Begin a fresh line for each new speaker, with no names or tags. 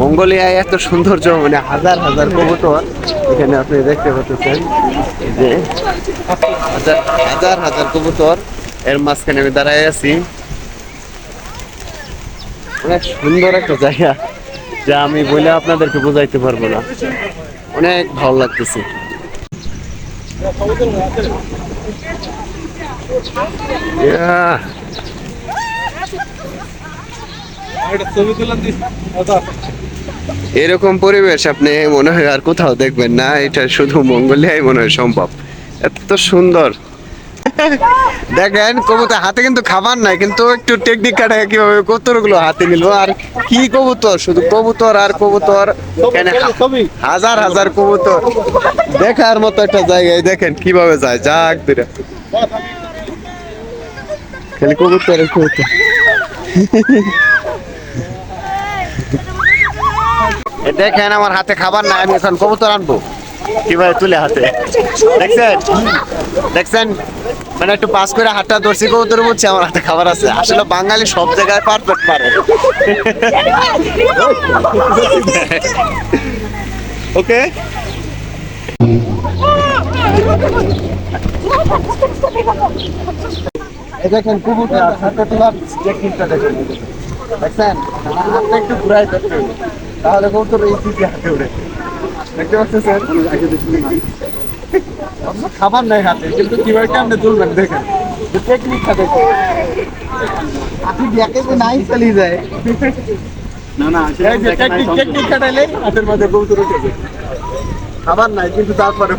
মঙ্গোলিয়ায় এত সৌন্দর্য মানে হাজার হাজার কবুতর এখানে আপনি দেখতে পাচ্ছেন। যে হাজার হাজার কবুতর এর মাঝখানে আমি দাঁড়ায় আছি। অনেক সুন্দর একটা জায়গা যা আমি বলে আপনাদেরকে বোঝাইতে পারব না। অনেক ভালো লাগতেছে। Yeah. এরকম পরিবেশ আপনি মনে হয় আর কোথাও দেখবেন না। এটা শুধু মঙ্গলিয়ায় মনে হয় সম্ভব। এত সুন্দর। দেখেন কবুতর হাতে কিন্তু খাবার নাই কিন্তু একটু টেকনিক কাটায় কীভাবে কবুতরগুলো হাতে নিল আর কি কবুতর? শুধু কবুতর আর কবুতর? এখানে হাজার হাজার কবুতর। দেখার মতো একটা জায়গায় দেখেন কীভাবে যায়। যাক দিরা। খালি কবুতর কবুতর দেখেন আমার হাতে খাবার নাই আমি এখন কবুতর আনব। কীভাবে তুলে হাতে? দেখছেন? দেখছেন? মানে একটু পাস করে হাতটা ধরছি কবুতর বুঝছি আমার হাতে খাবার আছে। আসলে বাঙালি সব জায়গায় পারফেক্ট পারে। ওকে? দেখেন কবুতর হাতে তোলার টেকনিকটা দেখেন। দেখছেন? হাতটা একটু ঘুরাই হবে। তাহলে কবুতর এই দিকে হাতে উড়ে দেখতে পাচ্ছেন স্যার? আপনার খাবার নাই হাতে কিন্তু কীভাবে কেমনে তুলবেন দেখেন। টেকনিকটা দেখেন। আপনি ব্যাকে যে নাই চালিয়ে যায়?
না না
টেকনিক টেকনিক হাতের কবুতর উঠে যায়। খাবার নাই কিন্তু তারপরে